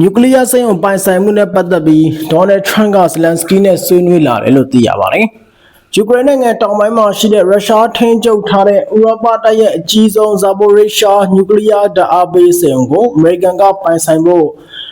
နျူကလ িয়ার စိမ်းအောင်ပိုင်ဆိုင်မှုနဲ့ပတ်သက်ပြီးဒေါ်နယ်ထရန့်ကဇလန်စကီနဲ့ဆွေးနွေးလာတယ်လို့သိရပါတယ်။ယူကရိန်းနိုင်ငံတောင်ပိုင်းမှာရှိတဲ့ရုရှားထိန်းချုပ်ထားတဲ့ဥရောပတိုက်ရဲ့အကြီးဆုံးဇာပိုရီရှားနျူကလ িয়ার ဓာတ်အားပေးစက်ရုံကိုအမေရိကန်ကပိုင်ဆိုင်ဖို့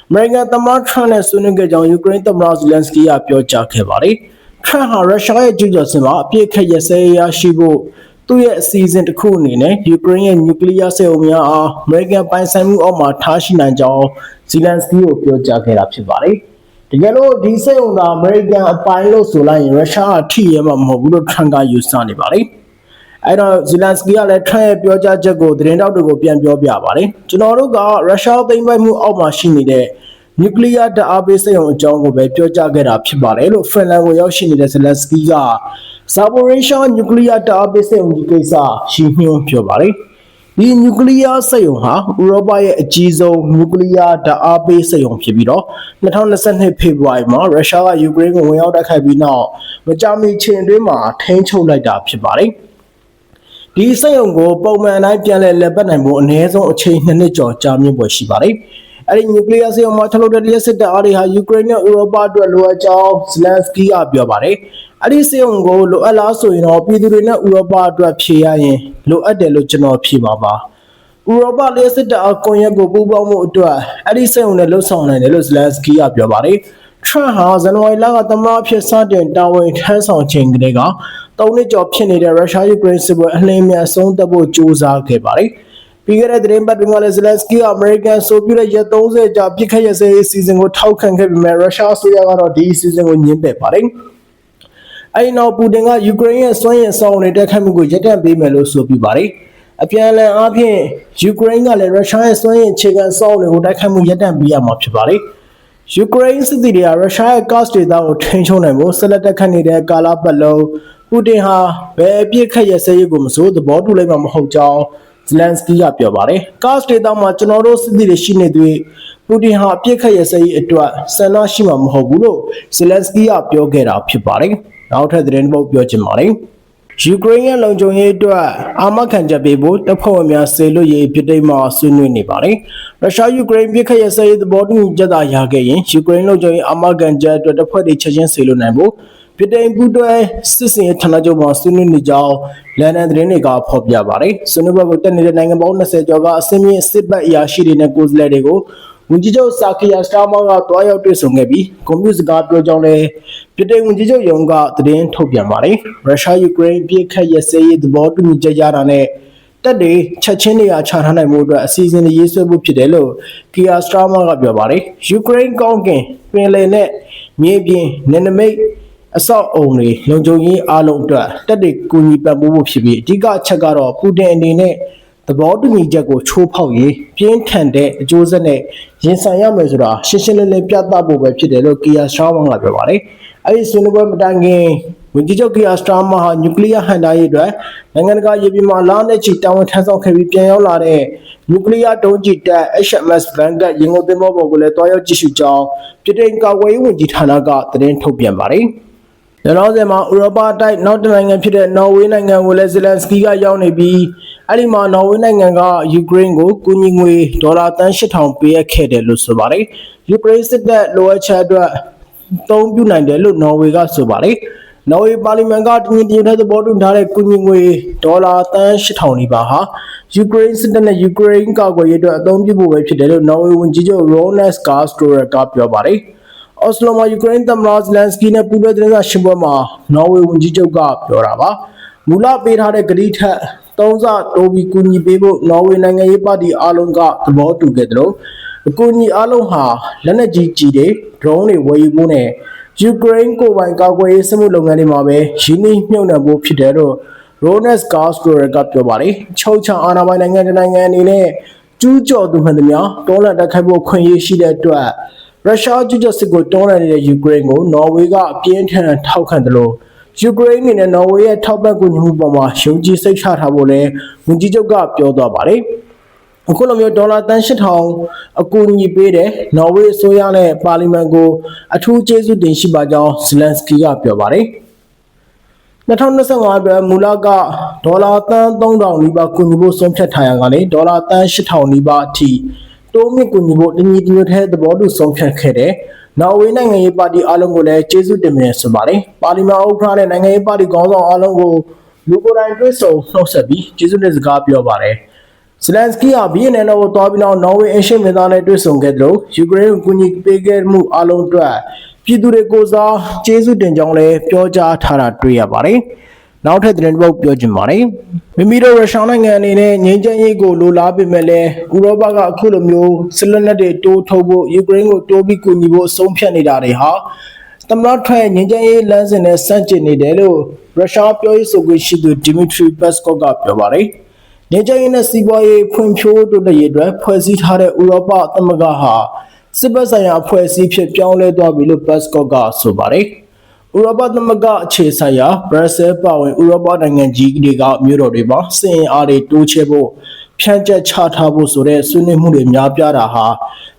အမေရိကန်သမ္မတထရန့်နဲ့ဆွေးနွေးခဲ့ကြောင်းယူကရိန်းသမ္မတဇလန်စကီကပြောကြားခဲ့ပါတယ်။ ထရန့်ဟာရုရှားရဲ့ကျူးကျော်စစ်မှာအပြစ်ခတ်ရစဲရရှိဖို့ သူ့ရဲ့အစီအစဉ်တစ်ခုအနေနဲ့ယူကရိန်းရဲ့နျူကလ িয়ার စက်အုံများအားအမေရိကန်ပိုင်ဆိုင်မှုအောက်မှာထားရှိနိုင်ကြောင်းဇီလန်စကီကိုပြောကြားခဲ့တာဖြစ်ပါတယ်။တကယ်လို့ဒီစက်အုံသာအမေရိကန်အပိုင်လို့ဆိုလိုက်ရင်ရုရှားအထိရဲမှာမဟုတ်ဘူးလို့ထရန့်ကယူဆနေပါတယ်။အဲ့တော့ဇီလန်စကီကလည်းထရန့်ရဲ့ပြောကြားချက်ကိုသတင်းတောက်တွေကိုပြန်ပြောပြပါတယ်။ကျွန်တော်တို့ကရုရှားသိမ်းပိုက်မှုအောက်မှာရှိနေတဲ့ နျူကလ িয়ার ဓာတ်အားပေးစက်ရုံအကြောင်းကိုပဲပြောကြားခဲ့တာဖြစ်ပါတယ်လို့ဖင်လန်ကိုရောက်ရှိနေတဲ့ဇလန်စကီကဇာပိုရီရှားနျူကလ িয়ার ဓာတ်အားပေးစက်ရုံဒီကိစ္စရှင်းပြပြောပါတယ်ဒီနျူကလ িয়ার စက်ရုံဟာဥရောပရဲ့အကြီးဆုံးနျူကလ িয়ার ဓာတ်အားပေးစက်ရုံဖြစ်ပြီးတော့2022ဖေဖော်ဝါရီမှာရုရှားကယူကရိန်းကိုဝင်ရောက်တိုက်ခိုက်ပြီးနောက်မကြာမီချိန်အတွင်းမှာထိန်းချုပ်လိုက်တာဖြစ်ပါတယ်ဒီစက်ရုံကိုပုံမှန်အတိုင်းပြန်လည်လက်ပတ်နိုင်ဖို့အနည်းဆုံးအချိန်2နှစ်ကျော်ကြာမြင့်ပွဲရှိပါတယ်။ အဲဒီနျူကလ িয়ার စက်ရုံမှာထုတ်လုပ်တဲ့လျှက်စစ်တပ်အားတွေဟာယူကရိန်းနဲ့ဥရောပအတွက်လိုအပ်ကြောင်းဇလန်စကီကပြောပါတယ်။အဲဒီစက်ရုံကိုလိုအပ်လားဆိုရင်တော့ပြည်သူတွေနဲ့ဥရောပအတွက်ဖြေရရင်လိုအပ်တယ်လို့ကျွန်တော်ဖြေပါပါ။ဥရောပလျှက်စစ်တပ်အကွန်ရက်ကိုပူးပေါင်းမှုအတွက်အဲဒီစက်ရုံနဲ့လှုပ်ဆောင်နိုင်တယ်လို့ဇလန်စကီကပြောပါတယ်။ထရန့်ဟာဇန်နဝါရီလကသမ္မတဖြစ်စတင်တာဝန်ထမ်းဆောင်ချိန်ကလေးက၃နှစ်ကျော်ဖြစ်နေတဲ့ရုရှားယူကရိန်းစစ်ပွဲအလင်းမြန်အဆုံးသတ်ဖို့ကြိုးစားခဲ့ပါတယ်။ ပြီးခဲ့တဲ့သတင်းပတ်တွင်ကလည်းဇလန်စကီကအမေရိကန်ဆိုပြုတဲ့ရက်30ကြာပြစ်ခတ်ရစေးအစီအစဉ်ကိုထောက်ခံခဲ့ပေမဲ့ရုရှားအစိုးရကတော့ဒီအစီအစဉ်ကိုညှင်းပယ်ပါတယ်။အဲဒီနောက်ပူတင်ကယူကရိန်းရဲ့စွမ်းရည်အဆောင်တွေတက်ခတ်မှုကိုရပ်တန့်ပေးမယ်လို့ဆိုပြပါတယ်။အပြန်အလှန်အားဖြင့်ယူကရိန်းကလည်းရုရှားရဲ့စွမ်းရည်အခြေခံအဆောက်အအုံတွေကိုတိုက်ခတ်မှုရပ်တန့်ပေးရမှာဖြစ်ပါတယ်။ယူကရိန်းစစ်သည်တွေကရုရှားရဲ့ gas ဒေတာကိုထိန်းချုပ်နိုင်ဖို့ဆက်လက်တက်ခတ်နေတဲ့ကာလပတ်လုံးပူတင်ဟာဘယ်အပြစ်ခတ်ရစဲရေးကိုမစိုးသဘောတူလိုက်မှာမဟုတ်ကြောင်း ဇလန်စကီကပြောပါတယ်။ gas ဒေတာမှာကျွန်တော်တို့စစ်သည်တွေရှိနေသွေးပူတင်ဟာအပြစ်ခတ်ရစဲရေးအတွက်ဆန္ဒရှိမှာမဟုတ်ဘူးလို့ဇလန်စကီကပြောခဲ့တာဖြစ်ပါတယ်။နောက်ထပ်သတင်းတစ်ပုဒ်ပြောချင်ပါတယ်။ယူကရိန်းရဲ့လုံခြုံရေးအတွက်အာမခံချက်ပေးဖို့တပ်ဖွဲ့ဝင်များဆေလွတ်ရေးပြည်တိတ်မှဆွေးနွေးနေပါတယ်။ရုရှားယူကရိန်းပြည်ခရဲ့ဆေးသဘောတူညီချက်သာရခဲ့ရင်ယူကရိန်းလုံခြုံရေးအာမခံချက်အတွက်တပ်ဖွဲ့တွေချက်ချင်းဆေလွတ်နိုင်ဖို့ ပြည်တိတ်ပူးတွဲစစ်စင်ရေးဌာနချုပ်မှာဆွေးနွေးနေကြောင်းလန်ဒန်သတင်းတွေကဖော်ပြပါတယ်။ဆွေးနွေးပွဲကိုတက်နေတဲ့နိုင်ငံပေါင်း20ကျော်ကအစင်းမြင့်စစ်ဘက်အရာရှိတွေနဲ့ကိုယ်စားလှယ်တွေကိုဝန်ကြီးချုပ်ဆာကီယာစတာမာကတွားရောက်တွေ့ဆုံခဲ့ပြီးကွန်မြူစကားပြောကြောင်းလည်းပြည်ထောင်ဝန်ကြီးချုပ်ယုံကသတင်းထုတ်ပြန်ပါတယ်။ရုရှားယူကရိန်းပြည်ခတ်ရစဲရေးသဘောတူညီချက်ရတာနဲ့တက်တွေချက်ချင်းနေရာချထားနိုင်မှုအတွက်အစီအစဉ်တွေရေးဆွဲဖို့ဖြစ်တယ်လို့ကီယာစတာမာကပြောပါတယ်။ယူကရိန်းကောင်းကင်ပင်လယ်နဲ့မြေပြင်နယ်နိမိတ် အဆောက်အုံတွေလုံခြုံရေးအားလုံးအတွက်တက်တွေကူညီပံ့ပိုးဖို့ဖြစ်ပြီးအဓိကအချက်ကတော့ပူတင်အနေနဲ့သဘောတူညီချက်ကိုချိုးဖောက်ရေးပြင်းထန်တဲ့အကျိုးဆက်နဲ့ရင်ဆိုင်ရမယ်ဆိုတာရှင်းရှင်းလင်းလင်းပြသဖို့ပဲဖြစ်တယ်လို့ကီယာစတာမာကပြောပါတယ်။အဲဒီဆွေးနွေးပွဲမတိုင်ခင်ဝန်ကြီးချုပ်ကီယာစတာမာဟာနျူကလ িয়ার ဟန်တာရေးအတွက်နိုင်ငံတကာရေပြင်မှာလာနဲ့ချီတာဝန်ထမ်းဆောင်ခဲ့ပြီးပြန်ရောက်လာတဲ့နျူကလ িয়ার ဒုံးကျည်တပ် HMS Vanguard ရင်ကုန်သင်္ဘောပေါ်ကိုလည်းတွားရောက်ကြည့်ရှုကြောင်းပြည်ထောင်ကာကွယ်ရေးဝန်ကြီးဌာနကသတင်းထုတ်ပြန်ပါတယ်။ နောက်ဆက်မှာဥရောပတိုက်နောက်တစ်နိုင်ငံဖြစ်တဲ့နော်ဝေးနိုင်ငံကိုလည်းဇလန်စကီကရောက်နေပြီးအဲ့ဒီမှာနော်ဝေးနိုင်ငံကယူကရိန်းကိုကူညီငွေဒေါ်လာတန်း8000ပေးအပ်ခဲ့တယ်လို့ဆိုပါတယ်။ယူကရိန်းစစ်တပ်လိုအပ်ချက်အတွက်သုံးပြုနိုင်တယ်လို့နော်ဝေကဆိုပါတယ်။နော်ဝေပါလီမန်ကတည်တည်တဲ့သဘောတူထားတဲ့ကူညီငွေဒေါ်လာတန်း8000နီးပါးဟာယူကရိန်းစစ်တပ်နဲ့ယူကရိန်းကာကွယ်ရေးအတွက်အသုံးပြုဖို့ပဲဖြစ်တယ်လို့နော်ဝေဝန်ကြီးချုပ်ရိုနက်စ်ကာစတိုရကပြောပါတယ်။ အော်စလိုမှာယူကရိန်းသမ္မတဇလန်စကီနဲ့ပူးတွဲသတင်းစာရှင်းပွဲမှာနော်ဝေဝန်ကြီးချုပ်ကပြောတာပါ။မူလပေးထားတဲ့ဂရီထက်သုံးဆတိုးပြီးကူညီပေးဖို့နော်ဝေနိုင်ငံရေးပါတီအားလုံးကသဘောတူခဲ့တယ်လို့အကူအညီအားလုံးဟာလက်နက်ကြီးကြီးတွေဒရုန်းတွေဝယ်ယူဖို့နဲ့ယူကရိန်းကိုယ်ပိုင်ကာကွယ်ရေးစစ်မှုလုပ်ငန်းတွေမှာပဲရင်းနှီးမြှုပ်နှံဖို့ဖြစ်တယ်လို့ Rones Castro ကပြောပါတယ်ချုပ်ချအာဏာပိုင်နိုင်ငံတစ်နိုင်ငံအနေနဲ့ကျူးကျော်သူမှန်သမျှတောလန်တက်ခိုက်ဖို့ခွင့်ရရှိတဲ့အတွက် ရုရှားကျူးကျော်စစ်ကိုတွန်းလှန်နေတဲ့ယူကရိန်းကိုနော်ဝေကအပြင်းထန်ထောက်ခံတယ်လို့ယူကရိန်းအနေနဲ့နော်ဝေရဲ့ထောက်ပံ့ကူညီမှုပေါ်မှာယုံကြည်စိတ်ချထားဖို့လည်းဝန်ကြီးချုပ်ကပြောသွားပါတယ်။အခုလိုမျိုးဒေါ်လာတန်8000အကူအညီပေးတဲ့နော်ဝေအစိုးရနဲ့ပါလီမန်ကိုအထူးကျေးဇူးတင်ရှိပါကြောင်းဇလန်စကီကပြောပါတယ်။2025အတွက်မူလကဒေါ်လာတန်3000နီးပါးကူညီဖို့ဆုံးဖြတ်ထားရကနေဒေါ်လာတန်8000နီးပါးအထိ တိုးမြင့်ကူညီဖို့တညီတညွတ်တဲ့သဘောတူဆုံးဖြတ်ခဲ့တဲ့နော်ဝေနိုင်ငံရေးပါတီအားလုံးကိုလည်းကျေးဇူးတင်ပါတယ်ဆိုပါတယ်ပါလီမန်ဥက္ကဋ္ဌနဲ့နိုင်ငံရေးပါတီခေါင်းဆောင်အားလုံးကိုလူကိုယ်တိုင်တွေ့ဆုံနှုတ်ဆက်ပြီးကျေးဇူးတင်စကားပြောပါတယ်ဇလန်စကီဟာဘီယန်နယ်ကိုတွားပြီးတော့နော်ဝေအရှေ့မင်းသားနဲ့တွေ့ဆုံခဲ့တယ်လို့ယူကရိန်းကိုကူညီပေးခဲ့မှုအားလုံးအတွက်ပြည်သူတွေကိုစားကျေးဇူးတင်ကြောင်းလည်းပြောကြားထားတာတွေ့ရပါတယ်။ နောက်ထပ်သတင်းတစ်ပုဒ်ပြောချင်ပါတယ်။မိမိတို့ရုရှားနိုင်ငံအနေနဲ့ငြိမ်းချမ်းရေးကိုလိုလားပေမဲ့လည်းဥရောပကအခုလိုမျိုးစစ်လက်နက်တွေတိုးထုတ်ဖို့ယူကရိန်းကိုတိုးပြီးကူညီဖို့ဆုံးဖြတ်နေတာတွေဟာသမ္မတထရန့်ငြိမ်းချမ်းရေးလမ်းစဉ်နဲ့ဆန့်ကျင်နေတယ်လို့ရုရှားပြောရေးဆိုခွင့်ရှိသူဒီမီထရီပက်စကော့ကပြောပါတယ်။နေကြရင်နဲ့စီးပွားရေးဖွံ့ဖြိုးတိုးတက်ရေးအတွက်ဖွဲ့စည်းထားတဲ့ဥရောပသမဂ္ဂဟာစစ်ဘက်ဆိုင်ရာအဖွဲ့အစည်းဖြစ်ပြောင်းလဲသွားပြီလို့ဘတ်စကော့ကဆိုပါတယ်။ ဥရောပသမဂ္ဂအခြေဆိုင်ရာဘရက်ဆဲပါဝင်ဥရောပနိုင်ငံကြီးတွေကမြို့တော်တွေမှာစင်ရင်အားတွေတိုးချဲ့ဖို့ဖြန့်ကျက်ချထားဖို့ဆိုတဲ့ဆွေးနွေးမှုတွေများပြားတာဟာ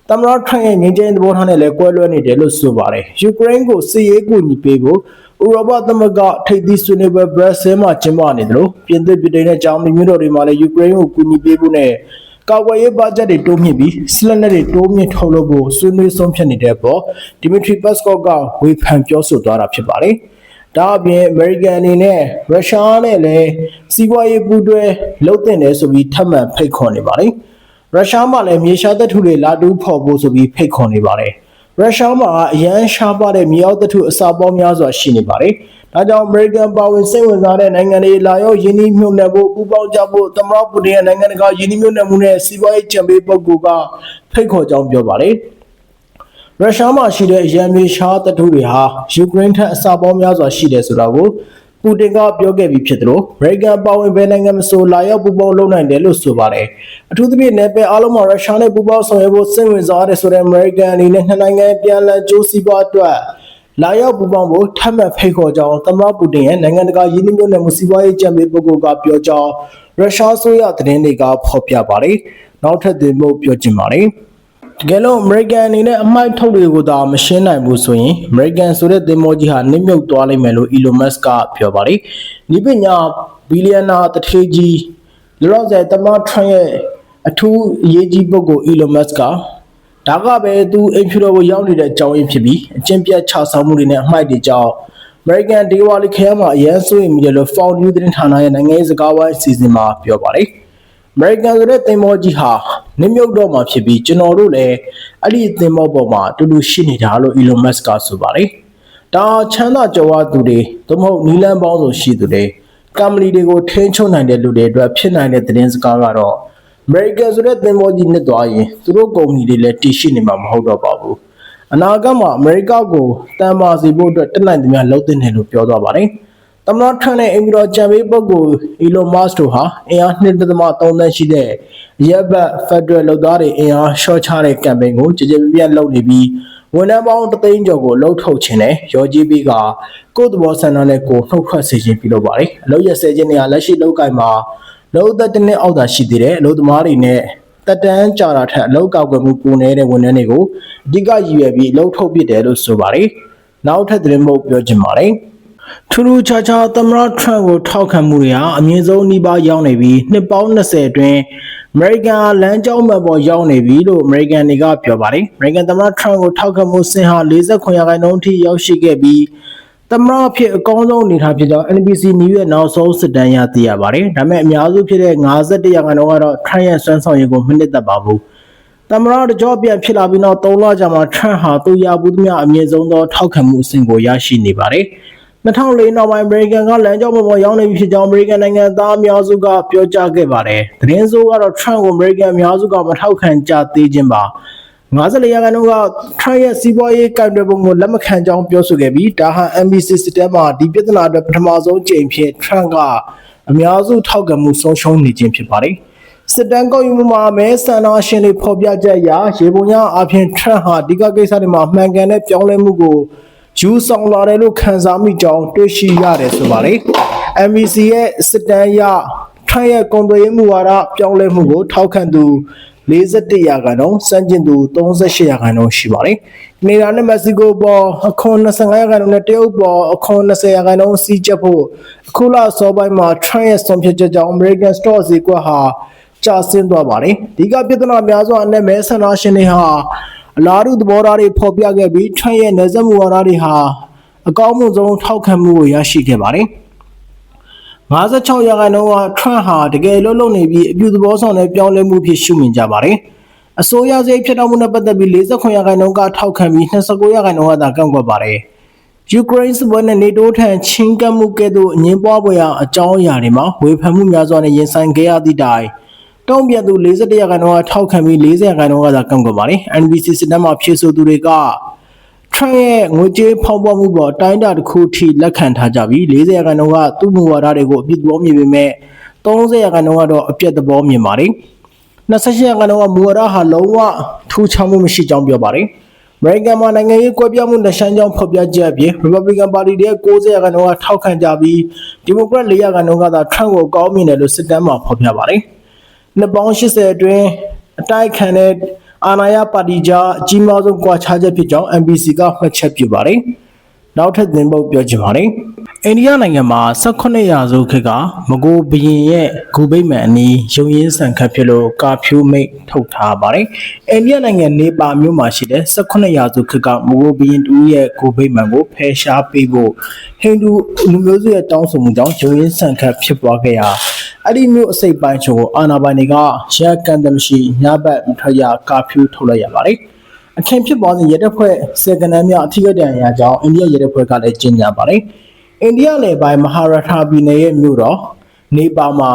သမ္မတထရန့်ရဲ့ငြိမ်းချမ်းရေးသဘောထားနဲ့လည်းကွဲလွဲနေတယ်လို့ဆိုပါတယ်။ယူကရိန်းကိုစစ်ရေးကူညီပေးဖို့ဥရောပသမဂ္ဂထိပ်သီးဆွေးနွေးပွဲဘရက်ဆဲမှာကျင်းပနေတယ်လို့ပြင်သစ်ပြည်ထောင်နဲ့ဂျာမနီမြို့တော်တွေမှာလည်းယူကရိန်းကိုကူညီပေးဖို့နဲ့ ကာကွယ်ရေးဘတ်ဂျက်တွေတိုးမြင့်ပြီးစလက်နက်တွေတိုးမြင့်ထုတ်လုပ်ဖို့ဆွေးနွေးဆုံးဖြတ်နေတဲ့ပေါ်ဒီမီထရီပတ်စကော့ကဝေဖန်ပြောဆိုသွားတာဖြစ်ပါတယ်။ဒါအပြင်အမေရိကန်အနေနဲ့ရုရှားနဲ့လည်းစီးပွားရေးပူးတွဲလုပ်တင်တယ်ဆိုပြီးထပ်မံဖိတ်ခေါ်နေပါတယ်။ရုရှားမှလည်းမြေရှားတပ်ထုတွေလာတူးဖော်ဖို့ဆိုပြီးဖိတ်ခေါ်နေပါတယ်။ ရုရှားမှာအရန်ရှားပါတဲ့မြေအောက်တပ်ထုအစာပေါင်းများစွာရှိနေပါတယ်။ဒါကြောင့်အမေရိကန်ပါဝင်စိတ်ဝင်စားတဲ့နိုင်ငံတွေလာရောက်ယင်းနှိမ့်မြုပ်နှံဖို့ပူးပေါင်းကြဖို့သမ္မတပူတင်ရဲ့နိုင်ငံတကာယင်းနှိမ့်မြုပ်နှံမှုနဲ့စီးပွားရေးချန်ပေးပုဂ္ဂိုလ်ကဖိတ်ခေါ်ကြောင်းပြောပါတယ်။ရုရှားမှာရှိတဲ့ရန်မြေရှားတပ်ထုတွေဟာယူကရိန်းထက်အစာပေါင်းများစွာရှိတယ်ဆိုတာကို ပူတင်ကပြောခဲ့ပြီးဖြစ်သလိုအမေရိကန်ပါဝင်ဘယ်နိုင်ငံမဆိုလာရောက်ပူးပေါင်းလုပ်နိုင်တယ်လို့ဆိုပါတယ်။အထူးသဖြင့်နယ်ပယ်အားလုံးမှာရုရှားနဲ့ပူးပေါင်းဆောင်ရွက်ဖို့စိတ်ဝင်စားတယ်ဆိုတဲ့အမေရိကန်အနေနဲ့နှစ်နိုင်ငံပြန်လည်ကြိုးစီးပွားအတွက်လာရောက်ပူးပေါင်းဖို့ထပ်မံဖိတ်ခေါ်ကြောင်းသမ္မတပူတင်ရဲ့နိုင်ငံတကာယင်းနှိမ့်နှံမှုစီးပွားရေးကြံပေးပုဂ္ဂိုလ်ကပြောကြောင်းရုရှားဆိုရသတင်းတွေကဖော်ပြပါတယ်။နောက်ထပ်တင်ဖို့ပြောချင်ပါတယ်။ တကယ်လို့ American အနေနဲ့အမိုက်ထုတ်တွေကိုသာမရှင်းနိုင်ဘူးဆိုရင် American ဆိုတဲ့သင်္ဘောကြီးဟာနစ်မြုပ်သွားလိမ့်မယ်လို့ Elon Musk ကပြောပါတယ်။ဒီပညာဘီလီယံနာတထေးကြီးလောလောဆယ်သမ္မတ Trump ရဲ့အထူးအရေးကြီးပုဂ္ဂိုလ် Elon Musk ကဒါကပဲသူအိမ်ဖြူတော်ကိုရောက်နေတဲ့အကြောင်းရင်းဖြစ်ပြီးအကျင့်ပြတ်ချဆောင်မှုတွေနဲ့အမိုက်တွေကြောင့် American ဒေဝါလီခရိုင်မှာအရန်ဆိုရင်မိတယ်လို့ Fox News သတင်းဌာနရဲ့နိုင်ငံရေးစကားဝိုင်းအစီအစဉ်မှာပြောပါတယ်။ American ဆိုတဲ့သင်္ဘောကြီးဟာ နစ်မြုပ်တော့မှာဖြစ်ပြီးကျွန်တော်တို့လည်းအဲ့ဒီသင်္ဘောပေါ်မှာအတူတူရှိနေတာလို့ Elon Musk ကဆိုပါတယ်။ဒါချမ်းသာကြွယ်ဝသူတွေသို့မဟုတ်နီလန်းပေါင်းစုံရှိသူတွေကမ္ပဏီတွေကိုထိန်းချုပ်နိုင်တဲ့လူတွေအတွက်ဖြစ်နိုင်တဲ့သတင်းစကားကတော့ American ဆိုတဲ့သင်္ဘောကြီးနစ်သွားရင်သူတို့ကုမ္ပဏီတွေလည်းတည်ရှိနေမှာမဟုတ်တော့ပါဘူး။အနာဂတ်မှာအမေရိကကိုတန်မာစီဖို့အတွက်တက်နိုင်သမျှလှုပ်တင်တယ်လို့ပြောသွားပါတယ်။ သမ္မတထရန့်နဲ့အင်မီတော်ကြံပေးပုဂ္ဂိုလ် Elon Musk တို့ဟာအင်အား2.3သန်းရှိတဲ့ရပ်ဘတ်ဖက်ဒရယ်လုပ်သားတွေအင်အားရှော့ချတဲ့ကမ်ပိန်းကိုကြည်ကြည်ပြည့်ပြည့်လုပ်နေပြီးဝန်ထမ်းပေါင်း3သိန်းကျော်ကိုလှုပ်ထုတ်ခြင်းနဲ့ရော်ကြီးပြီးကကိုယ့်သဘောဆန္ဒနဲ့ကိုနှုတ်ထွက်စေခြင်းပြုလုပ်ပါတယ်အလုပ်ရဆဲခြင်းတွေကလက်ရှိလောက်ကင်မှာလုံသက်တစ်နှစ်အောက်သာရှိသေးတယ်အလုပ်သမားတွေနဲ့တက်တန်းကြာတာထက်အလုပ်ကောက်ွယ်မှုပိုနေတဲ့ဝန်ထမ်းတွေကိုအဓိကရည်ရွယ်ပြီးလှုပ်ထုတ်ပစ်တယ်လို့ဆိုပါတယ်နောက်ထပ်သတင်းမို့ပြောချင်ပါတယ် ထူးထူးခြားခြားသမ္မတထရန့်ကိုထောက်ခံမှုတွေဟာအမြင့်ဆုံးနှိပါရောက်နေပြီးနှစ်ပေါင်း20အတွင်းအမေရိကန်လမ်းကြောင်းမှန်ပေါ်ရောက်နေပြီလို့အမေရိကန်တွေကပြောပါတယ်။အမေရိကန်သမ္မတထရန့်ကိုထောက်ခံမှုစင်ဟာ49ရာခိုင်နှုန်းထိရောက်ရှိခဲ့ပြီးသမ္မတဖြစ်အကောင်းဆုံးအနေထားဖြစ်ကြောင်း NBC News ရဲ့နောက်ဆုံးစစ်တမ်းရသိရပါတယ်။ဒါပေမဲ့အများစုဖြစ်တဲ့51ရာခိုင်နှုန်းကတော့ထရန့်ရဲ့စွမ်းဆောင်ရည်ကိုမနစ်သက်ပါဘူး။သမ္မတတကြောပြန်ဖြစ်လာပြီးနောက်3လကြာမှာထရန့်ဟာသူရဘူးသမျှအမြင့်ဆုံးသောထောက်ခံမှုအဆင့်ကိုရရှိနေပါတယ်။ 2004နောက်ပိုင်းအမေရိကန်ကလမ်းကြောင်းပေါ်ရောက်နေပြီဖြစ်ကြောင်းအမေရိကန်နိုင်ငံသားအများစုကပြောကြားခဲ့ပါတယ်။သတင်းဆိုးကတော့ Trump ကိုအမေရိကန်အများစုကမထောက်ခံကြသေးခြင်းပါ။54ရာခိုင်နှုန်းက Trump ရဲ့စီးပွားရေးကန့်ကွက်ပုံကိုလက်မခံကြောင်းပြောဆိုခဲ့ပြီးဒါဟာ NBC စစ်တမ်းမှာဒီပြဿနာအတွက်ပထမဆုံးကြိမ်ဖြစ် Trump ကအများစုထောက်ခံမှုဆုံးရှုံးနေခြင်းဖြစ်ပါတယ်။စစ်တမ်းကောက်ယူမှုမှာမဲဆန္ဒရှင်တွေဖော်ပြချက်အရရေပုံရအပြင် Trump ဟာဒီကကိစ္စတွေမှာမှန်ကန်တဲ့ပြောင်းလဲမှုကို ယူဆောင်လာတယ်လို့ခန်းစားမိကြောင်းတွေ့ရှိရတယ်ဆိုပါလေ။ MBC ရဲ့စစ်တမ်းအရထိုင်းရဲ့ကုန်သွယ်ရေးမူဝါဒပြောင်းလဲမှုကိုထောက်ခံသူ41ရာခိုင်နှုန်းစံကျင်သူ38ရာခိုင်နှုန်းရှိပါတယ်။ကနေဒါနဲ့မက္ကဆီကိုပေါ်အခွန်25ရာခိုင်နှုန်းနဲ့တရုတ်ပေါ်အခွန်20ရာခိုင်နှုန်းစီးကျက်ဖို့အခုလအစောပိုင်းမှာ Trump ရဲ့ဆုံးဖြတ်ချက်ကြောင့် American Stock ဈေးကွက်ဟာကြာဆင်းသွားပါတယ်ဒီကပြဿနာများစွာနဲ့မဲဆန္ဒရှင်တွေဟာ အလားတူသဘောထားတွေဖော်ပြခဲ့ပြီးထရန့်ရဲ့နေဆက်မှုဝါဒတွေဟာအကောင်းဆုံးထောက်ခံမှုကိုရရှိခဲ့ပါတယ်56ရာခိုင်နှုန်းကထရန့်ဟာတကယ်လို့လုံနေပြီးအပြုသဘောဆောင်တဲ့ပြောင်းလဲမှုဖြစ်ရှုမြင်ကြပါတယ်။အစိုးရစိတ်ဖြစ်တော်မှုနဲ့ပတ်သက်ပြီး49ရာခိုင်နှုန်းကထောက်ခံပြီး29ရာခိုင်နှုန်းကသာကန့်ကွက်ပါတယ်။ယူကရိန်းစစ်ပွဲနဲ့နေတိုးထံချင်းကပ်မှုကဲ့သို့အငင်းပွားပွဲရာအကြောင်းအရာတွေမှာဝေဖန်မှုများစွာနဲ့ရင်ဆိုင်ခဲ့ရသည့်တိုင် တုံ့ပြန်သူ41ရာခိုင်နှုန်းကထောက်ခံပြီး40ရာခိုင်နှုန်းကသာကန့်ကွက်ပါတယ်။ NBC စစ်တမ်းမှာဖြည့်ဆိုသူတွေကထရန့်ရဲ့ငွေကြေးဖောက်ပွားမှုပေါ်တိုင်းတာတစ်ခုထိလက်ခံထားကြပြီး40ရာခိုင်နှုန်းကသူ့မူဝါဒတွေကိုအပြစ်သဘောမြင်ပေမဲ့30ရာခိုင်နှုန်းကတော့အပြစ်သဘောမြင်ပါတယ်28ရာခိုင်နှုန်းကမူဝါဒဟာလုံးဝထူးခြားမှုမရှိကြောင်းပြောပါတယ်အမေရိကန်မှာနိုင်ငံရေးကွဲပြားမှုနှဆိုင်ကြောင်းဖော်ပြချက်အပြင် Republican Party ရဲ့60ရာခိုင်နှုန်းကထောက်ခံကြပြီး Democrat 4ရာခိုင်နှုန်းကသာ Trump ကိုကောင်းမြင်တယ်လို့စစ်တမ်းမှာဖော်ပြပါတယ် နှစ်ပေါင်း80အတွင်းအတိုက်ခံတဲ့အာဏာရပါတီကြားအကြီးမားဆုံးကွာခြားချက်ဖြစ်ကြောင်း NBC ကမှတ်ချက်ပြုပါတယ်။နောက်ထပ်သင်ပုတ်ပြောချင်ပါတယ်။အိန္ဒိယနိုင်ငံမှာ18ရာစုခေတ်ကမကိုဘရင်ရဲ့ဂူဘိတ်မှန်အနီးရုံရင်းဆန်ခတ်ဖြစ်လို့ကာဖြူးမိတ်ထုတ်ထားပါတယ်။အိန္ဒိယနိုင်ငံနေပါမြို့မှာရှိတဲ့18ရာစုခေတ်ကမကိုဘရင်တူရဲ့ဂူဘိတ်မှန်ကိုဖယ်ရှားပေးဖို့ဟိန္ဒူလူမျိုးစုရဲ့တောင်းဆိုမှုကြောင့်ရုံရင်းဆန်ခတ်ဖြစ်ပွားခဲ့ရာ အဲ့ဒီမျိုးအစိပ်ပိုင်းချို့ကိုအာနာပိုင်တွေကရကန်တမရှိညဘက်မထွက်ရကာဖြူးထုတ်လိုက်ရပါတယ်။အခင်းဖြစ်ပွားစဉ်ရဲတပ်ဖွဲ့စေကနန်းများအထူးတန်ရာကြောင့်အိန္ဒိယရဲတပ်ဖွဲ့ကလည်းကျင်းညာပါတယ်။အိန္ဒိယနယ်ပိုင်းမဟာရထာပြည်နယ်ရဲ့မြို့တော်နေပါမှာ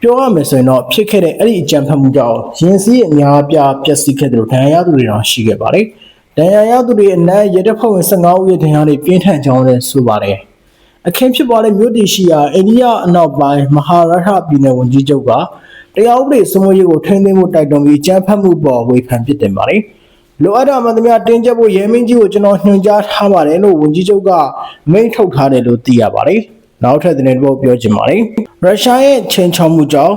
ပြောရမယ်ဆိုရင်တော့ဖြစ်ခဲ့တဲ့အဲ့ဒီအကြံဖတ်မှုကြောင့်ရင်စည်းအများပြပျက်စီးခဲ့တယ်လို့ဒဏ်ရာရသူတွေတော့ရှိခဲ့ပါတယ်။ဒဏ်ရာရသူတွေအနက်ရဲတပ်ဖွဲ့ဝင်15ဦးရဲ့ဒဏ်ရာတွေပြင်းထန်ကြောင်းလည်းဆိုပါတယ်။ အခင်းဖြစ်ပွားတဲ့မြို့တည်ရှိရာအိန္ဒိယအနောက်ပိုင်းမဟာရထပြည်နယ်ဝန်ကြီးချုပ်ကတရားဥပဒေစိုးမိုးရေးကိုထိန်းသိမ်းဖို့တိုက်တွန်းပြီးကြမ်းဖက်မှုပေါ်ဝေဖန်ပစ်တင်ပါတယ်။လိုအပ်တာမှန်သမျှတင်းကျပ်ဖို့ရဲမင်းကြီးကိုကျွန်တော်ညွှန်ကြားထားပါတယ်လို့ဝန်ကြီးချုပ်ကမိန့်ထုတ်ထားတယ်လို့သိရပါတယ်။နောက်ထပ်သတင်းတစ်ပုဒ်ပြောချင်ပါတယ်။ရုရှားရဲ့ချင်းချောက်မှုကြောင့်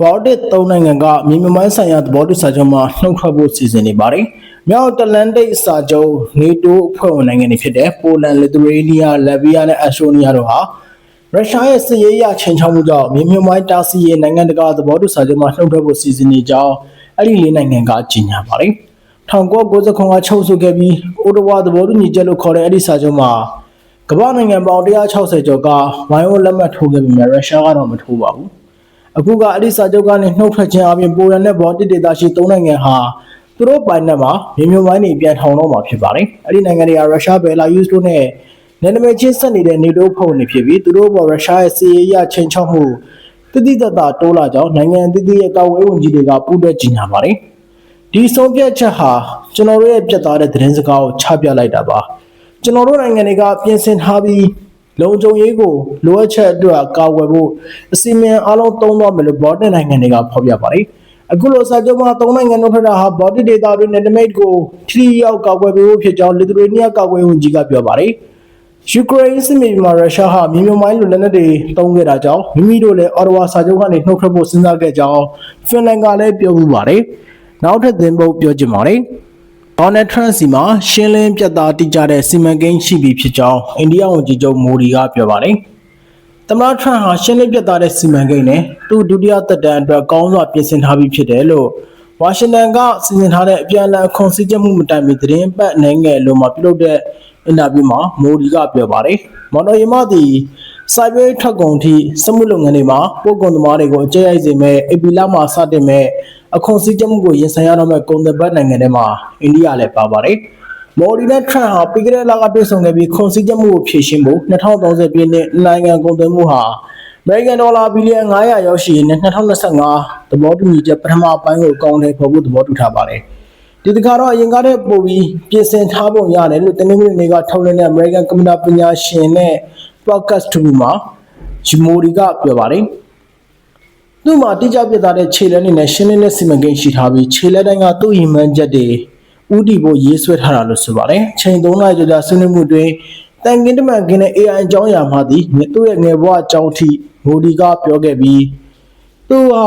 ဘော်ဒစ်သုံးနိုင်ငံကမြေမြမိုင်းဆိုင်ရာသဘောတူစာချုပ်မှာနှုတ်ထွက်ဖို့စီစဉ်နေပါတယ်။ မြောက်တလန်တိတ်စာချုပ်နေတိုးအဖွဲ့ဝင်နိုင်ငံတွေဖြစ်တဲ့ပိုလန်၊လစ်သူရေးနီးယား၊လက်ဗီးယားနဲ့အက်စတိုးနီးယားတို့ဟာရုရှားရဲ့စစ်ရေးရချိန်ချောက်မှုကြောင့်မြေမြမိုင်းတာစီရဲ့နိုင်ငံတကာသဘောတူစာချုပ်မှာနှုတ်ထွက်ဖို့စီစဉ်နေကြောင်းအဲ့ဒီလေးနိုင်ငံကကြေညာပါတယ်။1990ခုကချုပ်ဆိုခဲ့ပြီးအိုတိုဝါသဘောတူညီချက်လို့ခေါ်တဲ့အဲ့ဒီစာချုပ်မှာကမ္ဘာနိုင်ငံပေါင်း160ကျော်ကဝိုင်းဝန်းလက်မှတ်ထိုးခဲ့ပေမဲ့ရုရှားကတော့မထိုးပါဘူး။အခုကအဲ့ဒီစာချုပ်ကနေနှုတ်ထွက်ခြင်းအပြင်ပိုလန်နဲ့ဘော်တစ်ဒေသရှိ၃နိုင်ငံဟာ သူတို့ပိုင်နက်မှာမြေမြမိုင်းတွေပြန်ထောင်တော့မှာဖြစ်ပါတယ်။အဲ့ဒီနိုင်ငံတွေကရုရှားဘယ်လာရုစ်တို့နဲ့နယ်နိမိတ်ချင်းဆက်နေတဲ့နေတိုးဖွဲ့နေဖြစ်ပြီးသူတို့ပေါ်ရုရှားရဲ့စီးရေးရချိန်ချောက်မှုတတိတတတိုးလာကြောင်းနိုင်ငံအသီးသီးရဲ့ကာဝေးဝန်ကြီးတွေကပူးတွဲကြေညာပါတယ်။ဒီဆုံးဖြတ်ချက်ဟာကျွန်တော်တို့ရဲ့ပြတ်သားတဲ့သတင်းစကားကိုချပြလိုက်တာပါ။ကျွန်တော်တို့နိုင်ငံတွေကပြင်ဆင်ထားပြီးလုံခြုံရေးကိုလိုအပ်ချက်အတွက်ကာဝယ်ဖို့အစီအမံအလုံးသုံးသွားမယ်လို့ဘော်ဒန်နိုင်ငံတွေကဖော်ပြပါတယ်။ အခုလိုစာချုပ်မှာသုံးနိုင်ငံတို့ထက်တာဟာဘော်ဒစ်ဒေတာတွေနဲ့တမိတ်ကိုထိရောက်ကာကွယ်ပေးဖို့ဖြစ်ကြောင်းလစ်သူရေးနီးယားကာကွယ်ဝန်ကြီးကပြောပါတယ်။ယူကရိန်းစစ်မြေပြင်မှာရုရှားဟာမြေမြုံမိုင်းလိုလက်နက်တွေတုံးခဲ့တာကြောင့်မိမိတို့လည်းအော်တိုဝါစာချုပ်ကနေနှုတ်ထွက်ဖို့စဉ်းစားခဲ့ကြောင်းဖင်လန်ကလည်းပြောမှုပါတယ်။နောက်ထပ်သင်ပုတ်ပြောချင်ပါတယ်။ဒေါ်နယ်ထရန့်စီမှာရှင်းလင်းပြတ်သားတိကျတဲ့စီမံကိန်းရှိပြီဖြစ်ကြောင်းအိန္ဒိယဝန်ကြီးချုပ်မိုဒီကပြောပါတယ်။ သမ္မတထရန့်ဟာရှင်းလင်းပြတ်သားတဲ့စီမံကိန်းနဲ့သူ့ဒုတိယသက်တမ်းအတွက်ကောင်းစွာပြင်ဆင်ထားပြီးဖြစ်တယ်လို့ဝါရှင်တန်ကစီစဉ်ထားတဲ့အပြန်အလှန်အခွန်စည်းကြပ်မှုမတိုင်မီသတင်းပတ်နိုင်ငံလုံးမှာပြုလုပ်တဲ့အင်တာဗျူးမှာမိုဒီကပြောပါတယ်။မော်တော်ယာဉ်မသည်စိုက်ပျိုးထွက်ကုန်ထိစက်မှုလုပ်ငန်းတွေမှာပို့ကုန်သမားတွေကိုအကျဉ်းရိုက်စေမဲ့အေပီလာမှာစတင်မဲ့အခွန်စည်းကြပ်မှုကိုရင်ဆိုင်ရတော့မဲ့ကုန်သည်ဘက်နိုင်ငံတွေမှာအိန္ဒိယလည်းပါပါတယ်။ မော်ဒီနဲ့ထရန့်ဟာပြီးခဲ့တဲ့လကတွေ့ဆုံခဲ့ပြီးခွန်စည်းကြပ်မှုကိုဖြည့်ရှင်းဖို့2030ပြည့်နှစ်နိုင်ငံကုန်သွယ်မှုဟာအမေရိကန်ဒေါ်လာဘီလီယံ900ရောက်ရှိနေ2025သဘောတူညီချက်ပထမပိုင်းကိုအကောင့်ထဲပေါ်ဖို့သဘောတူထားပါတယ်။ဒီတခါတော့အရင်ကတည်းကပို့ပြီးပြင်ဆင်ထားပုံရတယ်လို့တနင်္ဂနွေနေ့ကထုတ်လွှင့်တဲ့ American ကွန်ပျူတာပညာရှင်နဲ့ podcast တူမှာဂျမိုရီကပြောပါတယ်သူ့မှာတိကျပြသတဲ့ခြေလက်နဲ့ရှင်းလင်းတဲ့စီမံကိန်းရှိထားပြီးခြေလက်တိုင်းကသူ့ရင်မှန်းချက်တွေ ဥတီဖို့ရေးဆွဲထားတာလို့ဆိုပါတယ်။ချိန်3နာရီကြာဆွေးနွေးမှုတွင်တန်ကင်းတမန်ကင်းတဲ့ AI အကြောင်းအရာမှသည်သူ့ရဲ့ငယ်ဘဝအကြောင်းထိမိုဒီကပြောခဲ့ပြီးသူဟာ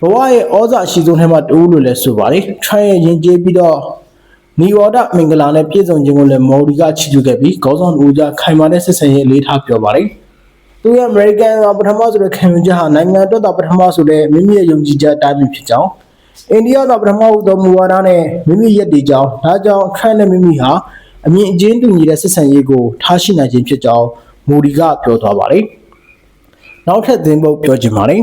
ဘဝရဲ့ဩဇာအရှိဆုံးထဲမှာတူလို့လည်းဆိုပါတယ်။ try ရဲ့ရင်ကျေးပြီးတော့နီဝါဒမင်္ဂလာနဲ့ပြည့်စုံခြင်းကိုလည်းမော်ဒီကချီးကျူးခဲ့ပြီးခေါင်းဆောင်ဦးကြခိုင်မာတဲ့ဆက်ဆံရေးအလေးထားပြောပါတယ်။သူသူရဲ့ American ကပထမဆိုတဲ့ခံယူချက်ဟာနိုင်ငံအတွက်သာပထမဆိုတဲ့မိမိရဲ့ယုံကြည်ချက်အတိုင်းဖြစ်ကြောင်း အိန္ဒိယကပထမဦးသောမူဝါဒနဲ့မိမိရက်တည်ကြောင်းဒါကြောင့်ထရန့်နဲ့မိမိဟာအမြင့်အကျဉ်းတူညီတဲ့ဆက်ဆံရေးကိုထားရှိနိုင်ခြင်းဖြစ်ကြောင်းမိုဒီကပြောသွားပါတယ်။နောက်ထပ်သင်ပုတ်ပြောချင်ပါတယ်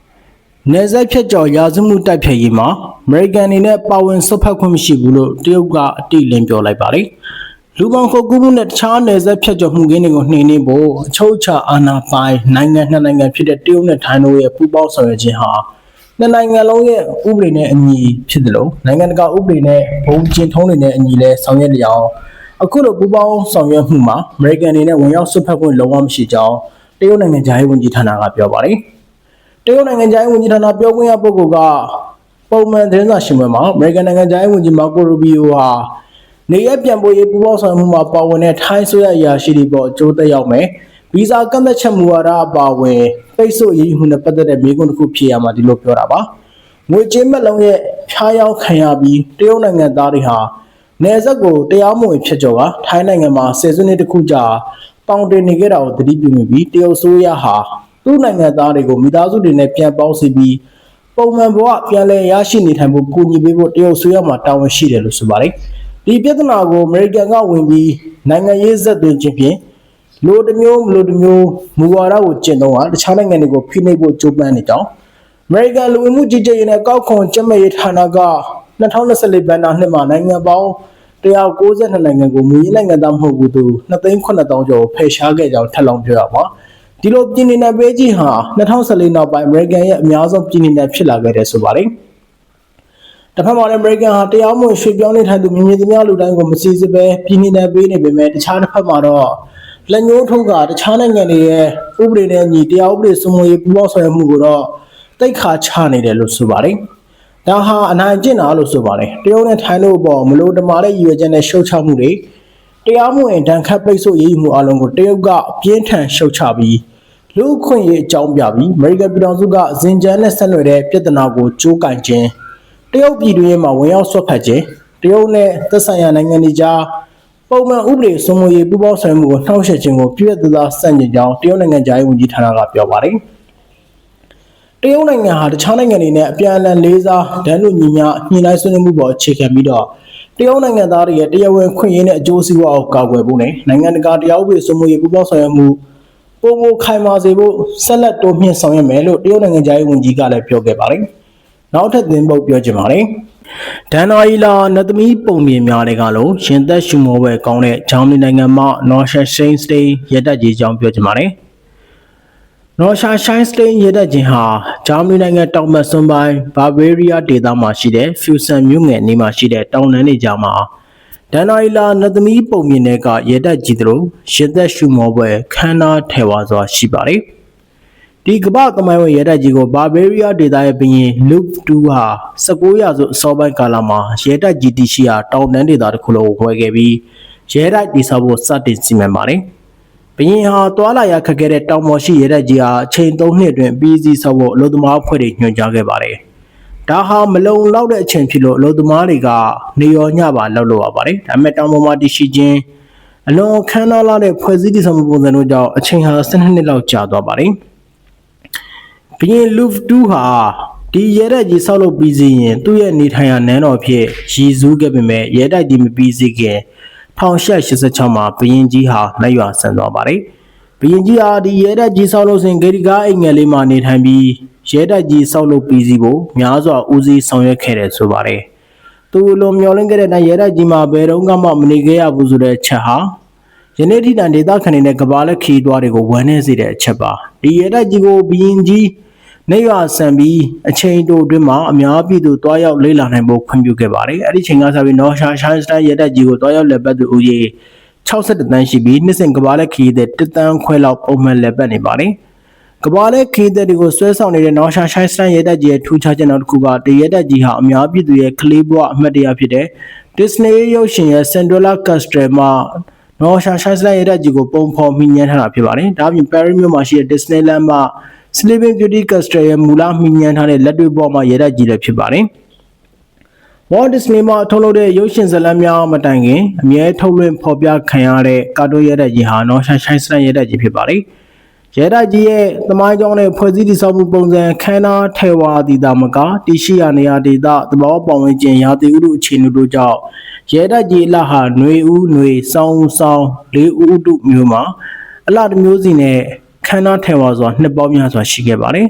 ။နေဆက်ဖြတ်ကျော်ရာဇမှုတိုက်ဖျက်ရေးမှာအမေရိကန်အနေနဲ့ပါဝင်ဆွတ်ဖက်ခွင့်မရှိဘူးလို့တရုတ်ကအတိအလင်းပြောလိုက်ပါတယ်။လူပေါင်းခုတ်ကူးမှုနဲ့တခြားနယ်စပ်ဖြတ်ကျော်မှုကင်းတွေကိုနှိမ်နင်းဖို့အချုပ်အခြာအာဏာပိုင်နိုင်ငံနှစ်နိုင်ငံဖြစ်တဲ့တရုတ်နဲ့ထိုင်းတို့ရဲ့ပူးပေါင်းဆောင်ရွက်ခြင်းဟာ နှစ်နိုင်ငံလုံးရဲ့ဥပဒေနဲ့အညီဖြစ်တယ်လို့နိုင်ငံတကာဥပဒေနဲ့ဘုံကျင့်ထုံးတွေနဲ့အညီလဲဆောင်ရွက်လျောင်းအခုလိုပူးပေါင်းဆောင်ရွက်မှုမှာအမေရိကန်အနေနဲ့ဝင်ရောက်ဆွတ်ဖက်ခွင့်လုံးဝမရှိကြောင်းတရုတ်နိုင်ငံသားရေးဝန်ကြီးဌာနကပြောပါတယ်တရုတ်နိုင်ငံသားရေးဝန်ကြီးဌာနပြောခွင့်ရပုဂ္ဂိုလ်ကပုံမှန်သတင်းစာရှင်းပွဲမှာအမေရိကန်နိုင်ငံသားရေးဝန်ကြီးမာကိုရူဘီယိုဟာနေရပြန်ပေါ်ရေးပူးပေါင်းဆောင်ရွက်မှုမှာပါဝင်တဲ့ထိုင်းဆိုရအရာရှိတွေပေါ်အကျိုးသက်ရောက်မယ် ဗီဇာကန့်သက်ချက်မူဝါဒအပါအဝင်ပိတ်ဆို့အရေးယူမှုနဲ့ပတ်သက်တဲ့မေးခွန်းတစ်ခုဖြေရမှာဒီလိုပြောတာပါငွေကြေးမက်လုံးရဲ့ဖျားယောင်းခံရပြီးတရုတ်နိုင်ငံသားတွေဟာနယ်စပ်ကိုတရားမဝင်ဖြစ်ကြောကထိုင်းနိုင်ငံမှာဆယ်စုနှစ်တစ်ခုကြာပေါင်တင်နေခဲ့တာကိုသတိပြုမိပြီးတရုတ်ဆိုရဟာသူ့နိုင်ငံသားတွေကိုမိသားစုတွေနဲ့ပြန်ပေါင်းစီပြီးပုံမှန်ဘဝပြန်လည်ရရှိနေထိုင်ဖို့ကူညီပေးဖို့တရုတ်ဆိုရမှာတာဝန်ရှိတယ်လို့ဆိုပါတယ်ဒီပြဿနာကိုအမေရိကန်ကဝင်ပြီးနိုင်ငံရေးဇက်သွင်းခြင်းဖြင့် လိုတစ်မျိုးမလိုတစ်မျိုးမူဝါဒကိုကျင့်သုံးတာတခြားနိုင်ငံတွေကိုဖိနှိပ်ဖို့ကြိုးပမ်းနေကြောင်းအမေရိကန်လူဝင်မှုကြီးကြပ်ရေးနဲ့ကောက်ခွန်ကျက်မဲ့ရေးဌာနက2024ဘဏ္ဍာနှစ်မှာနိုင်ငံပေါင်း192နိုင်ငံကိုမူရင်းနိုင်ငံသားမဟုတ်ဘူးသူ2,900ကျော်ဖယ်ရှားခဲ့ကြောင်းထပ်လောင်းပြောရပါဒီလိုပြည်နေနယ်ပေးကြီးဟာ2014နောက်ပိုင်းအမေရိကန်ရဲ့အများဆုံးပြည်နေနယ်ဖြစ်လာခဲ့တယ်ဆိုပါတယ်တစ်ဖက်မှာလည်း American ဟာတရားမဝင်ရွှေ့ပြောင်းနေထိုင်သူမြင်မြင်သမျှလူတိုင်းကိုမစီစစ်ပဲပြည်နေနယ်ပေးနေပေမဲ့တခြားတစ်ဖက်မှာတော့ လက်ညှိုးထုတ်ကတခြားနိုင်ငံတွေရဲ့ဥပဒေနဲ့ညီတရားဥပဒေစိုးမိုးရေးပူးပေါင်းဆောင်ရွက်မှုကိုတော့တိတ်ခါချနေတယ်လို့ဆိုပါတယ်။ဒါဟာအနိုင်ကျင့်တာလို့ဆိုပါတယ်။တရုတ်နဲ့ထိုင်းတို့အပေါ်မလို့တမာတဲ့ရည်ရွယ်ချက်နဲ့ရှုတ်ချမှုတွေတရားမဝင်ဒဏ်ခတ်ပိတ်ဆို့ရေးယူမှုအလုံးကိုတရုတ်ကအပြင်းထန်ရှုတ်ချပြီးလူအခွင့်ရေးအကြောင်းပြပြီးအမေရိကန်ပြည်ထောင်စုကဇင်ကြမ်းနဲ့ဆက်နွယ်တဲ့ပြဿနာကိုကြိုးကင်ခြင်းတရုတ်ပြည်တွင်းမှာဝင်ရောက်ဆွတ်ဖက်ခြင်းတရုတ်နဲ့သက်ဆိုင်ရာနိုင်ငံတွေကြား ပုံမှန်ဥပဒေစိုးမိုးရေးပူးပေါင်းဆောင်မှုကိုနှောင့်ယှက်ခြင်းကိုပြည့်ပြည့်သားသားစန့်ကျင်ကြောင်းတရုတ်နိုင်ငံသားရေးဝန်ကြီးဌာနကပြောပါတယ်။တရုတ်နိုင်ငံဟာတခြားနိုင်ငံတွေနဲ့အပြန်အလှန်လေးစားဒဏ်လို့ညီမျှညှိနှိုင်းဆွေးနွေးမှုပေါ်အခြေခံပြီးတော့တရုတ်နိုင်ငံသားတွေရဲ့တရားဝင်ခွင့်ရင်းနဲ့အကျိုးစီးပွားကိုကာကွယ်ဖို့နဲ့နိုင်ငံတကာတရားဥပဒေစိုးမိုးရေးပူးပေါင်းဆောင်ရွက်မှုပုံမခိုင်မာစေဖို့ဆက်လက်တိုးမြှင့်ဆောင်ရွက်မယ်လို့တရုတ်နိုင်ငံသားရေးဝန်ကြီးကလည်းပြောခဲ့ပါတယ်။နောက်ထပ်သင်ပုတ်ပြောချင်ပါတယ်။ ဒန်နာအီလာနသမီပုံမြင်များတွေကလို့ရှင်သက်ရှုမောပွဲကောင်းတဲ့ဂျာမနီနိုင်ငံမှနော်ရှာရှိန်စတိန်ရတက်ကြီးအကြောင်းပြောချင်ပါတယ်။နော်ရှာရှိန်စတိန်ရတက်ကြီးဟာဂျာမနီနိုင်ငံတောင်ဘက်စွန်းပိုင်းဘာဗေးရီးယားဒေသမှာရှိတဲ့ဖျူဆန်မြို့ငယ်နေမှာရှိတဲ့တောင်တန်းတွေကြားမှာဒန်နာအီလာနသမီပုံမြင်တွေကရတက်ကြီးတို့ရှင်သက်ရှုမောပွဲခမ်းနားထဲဝါစွာရှိပါတယ်။ ဒီကမ္ဘာသမိုင်းဝင်ရတဲ့ကြီးကိုဘာဗေးရီးယားဒေသရဲ့ဘုရင်လူကတူဟာ19ရာစုအစောပိုင်းကာလမှာရဲတိုက်ကြီးတီရှိရာတောင်တန်းဒေသတစ်ခုလုံးကိုဝယ်ခဲ့ပြီးရဲတိုက်တိဆောက်ဖို့စတင်စီမံပါတယ်။ဘုရင်ဟာတွာလာရခက်ခဲ့တဲ့တောင်ပေါ်ရှိရဲတိုက်ကြီးဟာအချိန်3နှစ်အတွင်းပြီးစီးဆောက်ဖို့အလို့သမားအဖွဲ့တွေညွှန်ကြားခဲ့ပါတယ်။ဒါဟာမလုံလောက်တဲ့အချိန်ဖြစ်လို့အလို့သမားတွေကနေရောညပါလောက်လို့ရပါတယ်။ဒါပေမဲ့တောင်ပေါ်မှာတရှိချင်းအလွန်ခမ်းနားလာတဲ့ဖွဲ့စည်းတည်ဆောက်မှုပုံစံတို့ကြောင့်အချိန်ဟာ12နှစ်လောက်ကြာသွားပါတယ်။ ဘီရင်လူဖတူဟာဒီရဲတိုက်ကြီးဆောက်လုပ်ပြီးစီရင်သူ့ရဲ့နေထိုင်ရာနန်းတော်ဖြစ်ရည်စူးခဲ့ပေမဲ့ရဲတိုက်ကြီးမပြီးစီခင်1886မှာဘီရင်ကြီးဟာလက်ရွာဆန်သွားပါတယ်။ဘီရင်ကြီးဟာဒီရဲတိုက်ကြီးဆောက်လုပ်စဉ်ဂေဒီကားအိမ်ငယ်လေးမှာနေထိုင်ပြီးရဲတိုက်ကြီးဆောက်လုပ်ပြီးစီဖို့များစွာဦးစီးဆောင်ရွက်ခဲ့တယ်ဆိုပါတယ်။သူလိုမျောလင့်ခဲ့တဲ့နိုင်ရဲတိုက်ကြီးမှာဘယ်တော့မှမနေခဲ့ရဘူးဆိုတဲ့ချက်ဟာယနေ့ထိတိုင်ဒေသခံတွေနဲ့ကဘာလက်ခီးသွားတွေကိုဝမ်းနေစေတဲ့အချက်ပါဒီရဲတိုက်ကြီးကိုဘီရင်ကြီး နေရွာဆန်ပြီးအချိန်တိုအတွင်းမှာအများပြည်သူတွားရောက်လေ့လာနိုင်ဖို့ခွင့်ပြုခဲ့ပါတယ်အဲ့ဒီချိန်ကစပြီးနော်ရှာရှိုင်းစတိုင်းရဲတိုက်ကြီးကိုတွားရောက်လက်ပတ်သူဦးရေ62တန်းရှိပြီးနှစ်စဉ်ကဘာလက်ခီးတဲ့တတန်းခွဲလောက်ပုံမှန်လက်ပတ်နေပါတယ်ကဘာလက်ခီးတဲ့တွေကိုဆွဲဆောင်နေတဲ့နော်ရှာရှိုင်းစတိုင်းရဲတိုက်ကြီးရဲ့ထူးခြားချက်နောက်တစ်ခုကတရဲတိုက်ကြီးဟာအများပြည်သူရဲ့ကလေးဘဝအမှတ်တရဖြစ်တဲ့ Disney ရုပ်ရှင်ရဲ့ Cinderella Castle မှာနော်ရှာရှိုင်းစတိုင်းရဲတိုက်ကြီးကိုပုံဖော်မိညမ်းထားတာဖြစ်ပါတယ်ဒါ့အပြင် Paris မြို့မှာရှိတဲ့ Disneyland မှာ Sleeping Beauty Castle ရဲ့မူလမှီညမ်းထားတဲ့လက်တွေ့ပေါ်မှာရဲတိုက်ကြီးလည်းဖြစ်ပါတယ်။ Walt Disney မှာထုတ်လုပ်တဲ့ရုပ်ရှင်ဇာတ်လမ်းများမတိုင်ခင်အမြဲထုတ်လွှင့်ဖော်ပြခံရတဲ့ကာတွန်းရဲတိုက်ကြီးဟာနော်ရှာရှိုင်းစတန်ရဲတိုက်ကြီးဖြစ်ပါတယ်။ ရဲတိုက်ကြီးရဲ့သမိုင်းကြောင်းနဲ့ဖွဲ့စည်းတည်ဆောက်မှုပုံစံခန်းနာထေဝါဒီတာမကတရှိရနေရာဒေသသဘောပေါဝင်ခြင်းရာသီဥတုအခြေအနေတို့ကြောင့်ရဲတိုက်ကြီးအလှဟာຫນွေဦးຫນွေစောင်းဦးစောင်းလေးဦးဥတုမျိုးမှာအလှတစ်မျိုးစီနဲ့ ခန်းနာထေဝါစွာနှစ်ပေါင်းများစွာရှိခဲ့ပါတယ်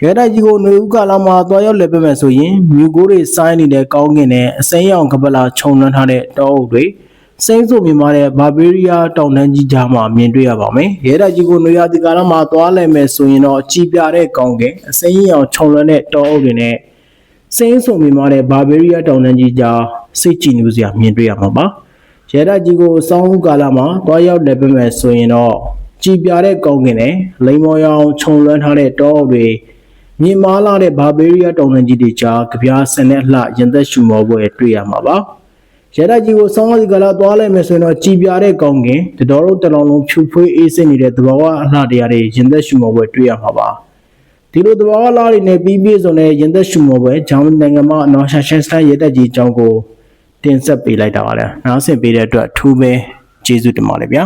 ရဲတိုက်ကြီးကိုຫນွေဦးကာလမှာတွားရောက်လည်ပတ်မယ်ဆိုရင်မြူကိုးတွေစိုင်းနေတဲ့ကောင်းကင်နဲ့အစိမ်းရောင်ကပလာခြုံလွှမ်းထားတဲ့တောအုပ်တွေစိမ့်ဆိုမြင်မာတဲ့ဘာဘေးရီးယားတောင်တန်းကြီးကြားမှာမြင်တွေ့ရပါမယ်။ရဲတိုက်ကြီးကိုနွေရာသီကာလမှာသွားလည်မယ်ဆိုရင်တော့ကြည်ပြတဲ့ကောင်းကင်အစိမ်းရောင်ခြုံလွှမ်းတဲ့တောအုပ်တွေနဲ့စိမ့်ဆိုမြင်မာတဲ့ဘာဘေးရီးယားတောင်တန်းကြီးကြားစိတ်ကြည်နူးစရာမြင်တွေ့ရမှာပါ။ရဲတိုက်ကြီးကိုစောင်းဦးကာလမှာသွားရောက်လည်ပတ်မယ်ဆိုရင်တော့ ကြည်ပြတဲ့ကောင်းကင်နဲ့လိမ္မော်ရောင်ခြုံလွှမ်းထားတဲ့တောအုပ်တွေမြင်မာလာတဲ့ဘာဘေးရီးယားတောင်တန်းကြီးတွေကြားကြပြားစနဲ့လှရင်သက်ရှူမောပွဲတွေ့ရမှာပါ။ရတကြီးကိုစောင်းစီကလာသွားလိုက်မယ်ဆိုရင်တော့ကြည်ပြတဲ့ကောင်းကင်တတော်တို့တလောင်လုံးဖြူဖွေးအေးစစ်နေတဲ့သဘာဝအလှတရားတွေရင်သက်ရှူမောပွဲတွေ့ရမှာပါဒီလိုသဘာဝလားတွေနဲ့ပြီးပြည့်စုံတဲ့ရင်သက်ရှူမောပွဲဂျာမန်နိုင်ငံမှာအနော်ရှာရှန်စတိုင်းရတကြီးအကြောင်းကိုတင်ဆက်ပေးလိုက်တာပါလေနားဆင်ပေးတဲ့အတွက်အထူးပဲကျေးဇူးတင်ပါတယ်ဗျာ